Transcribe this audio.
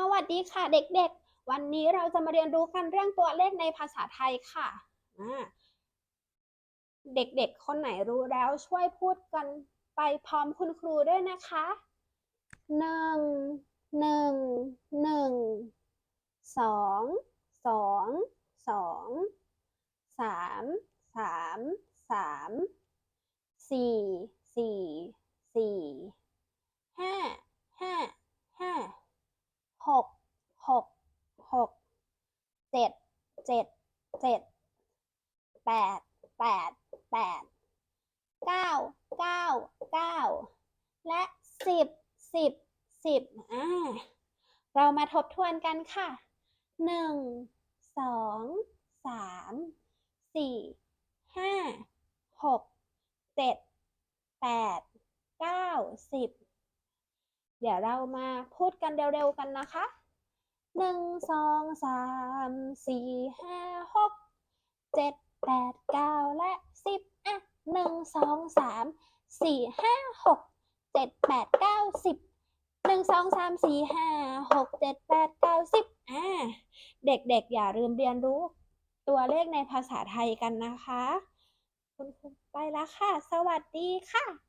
สวัสดีค่ะเด็กๆ วันนี้เราจะมาเรียนรู้กันเรื่องตัวเลขในภาษาไทยค่ะเด็กๆ คนไหนรู้แล้วช่วยพูดกันไปพร้อมคุณครูด้วยนะคะหนึ่งหนึ่งหนึ่งสองสองสองสามสามสามสี่สี่สี่ห้าห้าห้า หกหกหก เจ็ดเจ็ดเจ็ดแปดแปดแปดเก้าเก้าเก้าและสิบสิบสิบอ่าเรามาทบทวนกันค่ะหนึ่งสองสามสี่ห้าหกเจ็ดแปดเก้าสิบเดี๋ยวเรามาพูดกันเร็วๆกันนะคะ หนึ่งสองสามสี่ห้าหกเจ็ดแปดเก้าและสิบอะหนึ่งสองสามสี่ห้าหกเจ็ดแปดเก้าสิบหนึ่งสองสามสี่ห้าหกเจ็ดแปดเก้าสิบอ่าเด็กๆ อย่าลืมเรียนรู้ตัวเลขในภาษาไทยกันนะคะ คุณครูไปแล้วค่ะ สวัสดีค่ะ